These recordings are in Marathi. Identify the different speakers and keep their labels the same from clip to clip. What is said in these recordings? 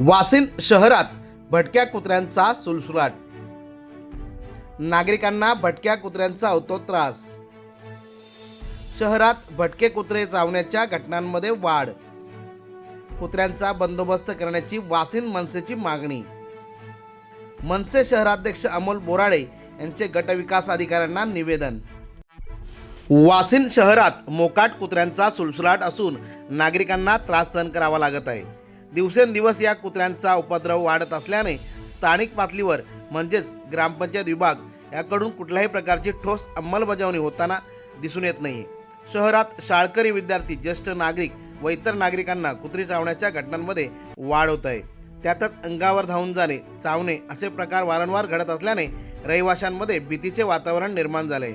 Speaker 1: वासिन शहरात भटक्या कुत्र्यांचा सुलसुलाट. नागरिकांना भटक्या कुत्र्यांचा होतो त्रास. शहरात भटके कुत्रे चावण्याच्या घटनांमध्ये वाढ. कुत्र्यांचा बंदोबस्त करण्याची वासिन मनसेची मागणी. मनसे शहराध्यक्ष अमोल बोराडे यांचे गटविकास अधिकाऱ्यांना निवेदन. वासिन शहरात मोकाट कुत्र्यांचा सुलसुलाट असून नागरिकांना त्रास सहन करावा लागत आहे. दिवसेंदिवस या कुत्र्यांचा उपद्रव वाढत असल्याने स्थानिक पातळीवर म्हणजेच ग्रामपंचायत विभाग याकडून कुठल्याही प्रकारची ठोस अंमलबजावणी होताना दिसून येत नाही. शहरात शाळकरी विद्यार्थी ज्येष्ठ नागरिक व इतर नागरिकांना कुत्री चावण्याच्या घटनांमध्ये वाढ होत आहे. त्यातच अंगावर धावून जाणे चावणे असे प्रकार वारंवार घडत असल्याने रहिवाशांमध्ये भीतीचे वातावरण निर्माण झाले.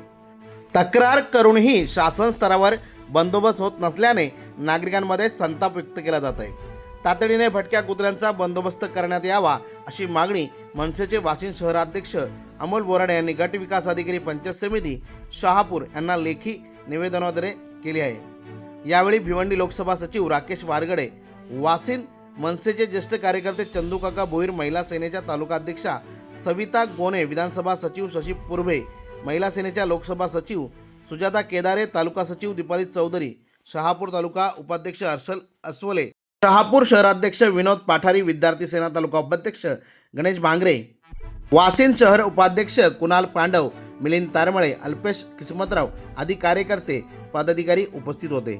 Speaker 1: तक्रार करूनही शासन स्तरावर बंदोबस्त होत नसल्याने नागरिकांमध्ये संताप व्यक्त केला जात आहे. तातडीने भटक्या कुत्र्यांचा बंदोबस्त करण्यात यावा अशी मागणी मनसेचे वाशिम शहराध्यक्ष अमोल बोराडे यांनी गट विकास अधिकारी पंचायत समिती शहापूर यांना लेखी निवेदनाद्वारे केली आहे. यावेळी भिवंडी लोकसभा सचिव राकेश वारगडे वासिन मनसेचे ज्येष्ठ कार्यकर्ते चंदूकाका भोईर महिला सेनेच्या तालुकाध्यक्षा सविता गोने विधानसभा सचिव शशी पुर्भे महिला सेनेच्या लोकसभा सचिव सुजाता केदारे तालुका सचिव दीपाली चौधरी शहापूर तालुका उपाध्यक्ष हर्षल अस्वले शहापूर शहराध्यक्ष विनोद पाठारी विद्यार्थी सेना तालुका उपाध्यक्ष गणेश भांगरे वासिन शहर उपाध्यक्ष कुणाल पांडव मिलिंद तारमळे अल्पेश किस्मतराव आदी कार्यकर्ते पदाधिकारी उपस्थित होते.